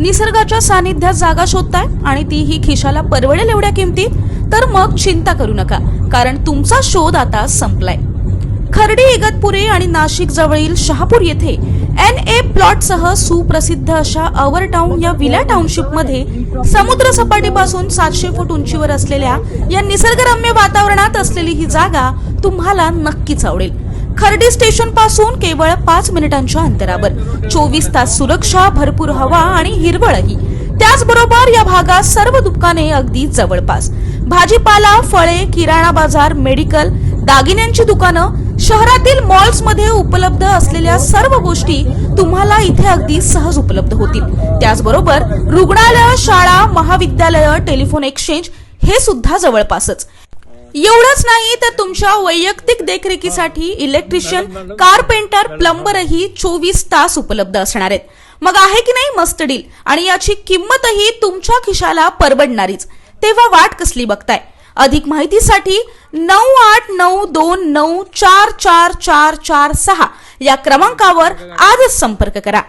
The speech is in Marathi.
निसर्गाच्या सानिध्यात जागा शोधताय आणि ती ही खिशाला परवडेल एवढ्या किमतीत तर मग चिंता करू नका कारण तुमचा शोध आता संपलाय. खर्डी इगतपुरी आणि नाशिक जवळील शहापूर येथे एन ए प्लॉट सह सुप्रसिद्ध अशा अवर टाउन या विला टाउनशिपमध्ये समुद्र सपाटीपासून सातशे फूट उंचीवर असलेल्या या निसर्गरम्य वातावरणात असलेली ही जागा तुम्हाला नक्कीच आवडेल. खर्डी स्टेशनपासून केवळ पाच मिनिटांच्या अंतरावर. चोवीस तास सुरक्षा भरपूर हवा आणि हिरवळही. त्याचबरोबर या भागात सर्व दुकाने अगदी जवळपास. भाजीपाला फळे किराणा बाजार मेडिकल दागिन्यांची दुकानं शहरातील मॉल्समध्ये उपलब्ध असलेल्या सर्व गोष्टी तुम्हाला इथे अगदी सहज उपलब्ध होतील. त्याचबरोबर रुग्णालय शाळा महाविद्यालय टेलिफोन एक्सचेंज हे सुद्धा जवळपासच. एवढंच नाही तर तुमच्या वैयक्तिक देखरेखीसाठी इलेक्ट्रिशियन कारपेंटर प्लंबरही चोवीस तास उपलब्ध असणार आहेत. मग आहे की नाही मस्त डील? आणि याची किंमतही तुमच्या खिशाला परवडणारीच. तेव्हा वाट कसली बघताय? अधिक माहितीसाठी नऊ आठ नऊ दोन नऊ चार चार चार चार सहा या क्रमांकावर आजच संपर्क करा.